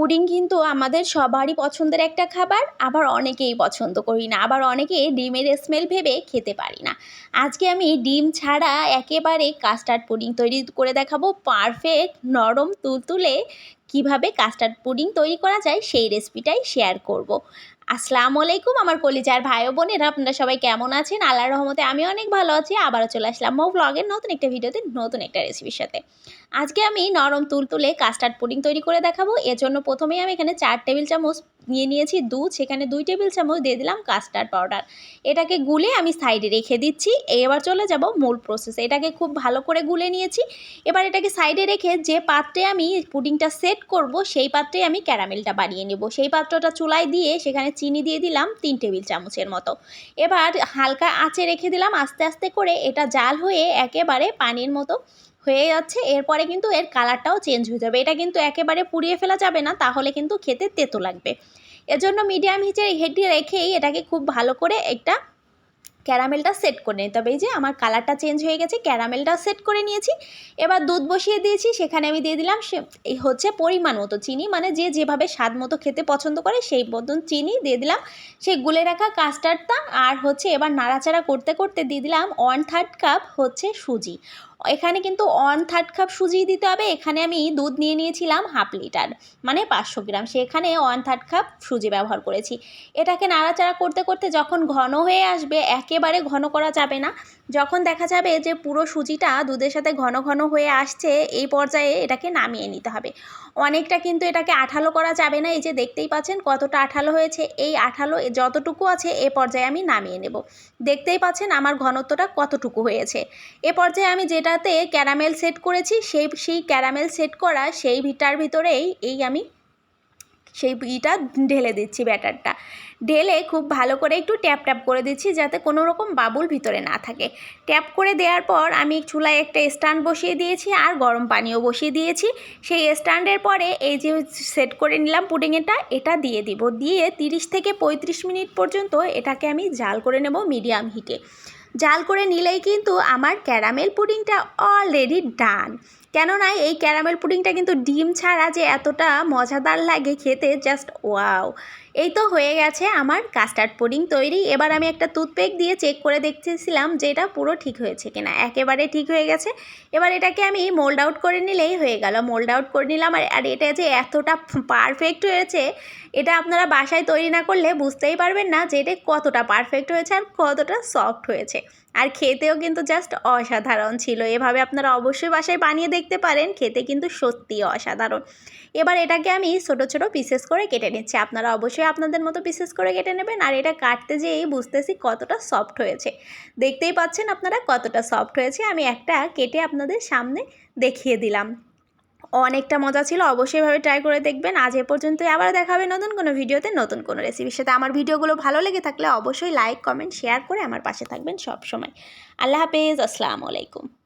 Pudding কিন্তু আমাদের সবারই পছন্দের একটা খাবার, আবার অনেকেই পছন্দ করি না, আবার অনেকে ডিমের স্মেল ভেবে খেতে পারি না আজকে আমি ডিম ছাড়া একেবারে কাস্টার্ড পুডিং তৈরি করে দেখাবো পারফেক্ট নরম তুলতুলে কীভাবে কাস্টার্ড পুডিং তৈরি করা যায় সেই রেসিপিটাই শেয়ার করব। আসসালামু আলাইকুম আমার কলিজার ভাই ও বোনেরা, আপনারা সবাই কেমন আছেন? আল্লাহর রহমতে আমি অনেক ভালো আছি। আবারও চলে আসলাম মো ব্লগের নতুন একটা ভিডিওতে, নতুন একটা রেসিপির সাথে। আজকে আমি নরম তুলতুলে কাস্টার্ড পুডিং তৈরি করে দেখাবো। এর জন্য প্রথমেই আমি এখানে চার টেবিল চামচ নিয়ে নিয়েছি, দুধ, সেখানে দুই টেবিল চামচ দিয়ে দিলাম কাস্টার্ড পাউডার। এটাকে গুলে আমি সাইডে রেখে দিচ্ছি, এবার চলে যাব মূল প্রসেসে এটাকে খুব ভালো করে গুলে নিয়েছি, এবার এটাকে সাইডে রেখে যে পাত্রে আমি পুডিংটা সেট করব, সেই পাত্রে আমি ক্যারামেলটা বানিয়ে নেব। সেই পাত্রটা চুলায় দিয়ে সেখানে চিনি দিয়ে দিলাম তিন টেবিল চামচের মতো। এবার হালকা আঁচে রেখে দিলাম, আস্তে আস্তে করে এটা জাল হয়ে একেবারে পানির মতো হয়ে যাচ্ছে, এরপরে কিন্তু এর কালারটাও চেঞ্জ হয়ে যাবে। এটা কিন্তু একেবারে পুড়িয়ে ফেলা যাবে না, তাহলে কিন্তু খেতে তেতো লাগবে। এজন্য মিডিয়াম হিচে হেঁটে রেখেই এটাকে খুব ভালো করে একটা ক্যারামেলটা সেট করে নিতে হবে এই যে আমার কালারটা চেঞ্জ হয়ে গেছে ক্যারামেলটা সেট করে নিয়েছি। এবার দুধ বসিয়ে দিয়েছি, সেখানে আমি দিয়ে দিলাম সে এই হচ্ছে পরিমাণ মতো চিনি। মানে যে যেভাবে স্বাদ মতো খেতে পছন্দ করে, সেই মতন চিনি দিয়ে দিলাম। সেই গুলে রাখা কাস্টার্ডটা আর হচ্ছে এবার নাড়াচাড়া করতে করতে দিয়ে দিলাম ওয়ান থার্ড কাপ হচ্ছে সুজি। এখানে কিন্তু ওয়ান থার্ড কাপ সুজি দিতে হবে। এখানে আমি দুধ নিয়ে নিয়েছিলাম হাফ লিটার মানে পাঁচশো গ্রাম। সেখানে ওয়ান থার্ড কাপ সুজি ব্যবহার করেছি। এটাকে নাড়াচাড়া করতে করতে যখন ঘন হয়ে আসবে একেবারে ঘন করা যাবে না। যখন দেখা যাবে যে পুরো সুজিটা দুধের সাথে ঘন ঘন হয়ে আসছে, এই পর্যায়ে এটাকে নামিয়ে নিতে হবে। অনেকটা কিন্তু এটাকে আঠালো করা যাবে না। এই যে দেখতেই পাচ্ছেন কতটা আঠালো হয়েছে। এই আঠালো যতটুকু আছে এ পর্যায়ে আমি নামিয়ে নেব। দেখতেই পাচ্ছেন আমার ঘনত্বটা কতটুকু হয়েছে। এ পর্যায়ে আমি যেটাতে ক্যারামেল সেট করেছি, সেই সেই ক্যারামেল সেট করা সেই ভিটার ভিতরেই এই আমি সেই ইটা ঢেলে দিচ্ছি ব্যাটারটা। ঢেলে খুব ভালো করে একটু ট্যাপ ট্যাপ করে দিচ্ছি যাতে কোনো রকম বাবুল ভিতরে না থাকে। ট্যাপ করে দেওয়ার পর আমি চুলায় একটা স্ট্যান্ড বসিয়ে দিয়েছি আর গরম পানিও বসিয়ে দিয়েছি। সেই স্ট্যান্ডের পরে এই যে সেট করে নিলাম পুডিংয়েটা এটা দিয়ে দিব। দিয়ে তিরিশ থেকে পঁয়ত্রিশ মিনিট পর্যন্ত এটাকে আমি জাল করে নেব মিডিয়াম হিটে। জাল করে নিলেই কিন্তু আমার ক্যারামেল পুডিংটা অলরেডি ডান। কেননা এই ক্যারামেল পুডিংটা কিন্তু ডিম ছাড়া যে এতটা মজাদার লাগে খেতে জাস্ট ওয়াও এই তো হয়ে গেছে আমার কাস্টার্ড পুডিং তৈরি। এবার আমি একটা টুথপেক দিয়ে চেক করে দেখতেছিলাম যে এটা পুরো ঠিক হয়েছে কিনা। একেবারে ঠিক হয়ে গেছে। এবার এটাকে আমি মোল্ড আউট করে নিলেই হয়ে গেল। মোল্ড আউট করে নিলাম আর এটা যে এতটা পারফেক্ট হয়েছে, এটা আপনারা বাসায় তৈরি না করলে বুঝতেই পারবেন না যে এটা কতটা পারফেক্ট হয়েছে আর কতটা সফট হয়েছে। আর খেতেও কিন্তু জাস্ট অসাধারণ ছিল। এভাবে আপনারা অবশ্যই বাসায় বানিয়ে দেখতে পারেন, খেতে কিন্তু সত্যি অসাধারণ। এবার এটাকে আমি ছোটো ছোটো পিসেস করে কেটে নিচ্ছি। আপনারা অবশ্যই আপনাদের মতো পিসেস করে কেটে নেবেন আর এটা কাটতে যেয়েই বুঝতেছি কতটা সফট হয়েছে। দেখতেই পাচ্ছেন আপনারা কতটা সফট হয়েছে। আমি একটা কেটে আপনাদের সামনে দেখিয়ে দিলাম। অনেকটা মজা ছিল, অবশ্যই ভাবে ট্রাই করে দেখবেন। আজ এ পর্যন্ত আবার দেখা হবে নতুন কোনো ভিডিওতে, নতুন কোনো রেসিপির সাথে। আমার ভিডিওগুলো ভালো লেগে থাকলে অবশ্যই লাইক কমেন্ট শেয়ার করে আমার পাশে থাকবেন সব সময় আল্লাহ হাফেজ, আসসালামু আলাইকুম।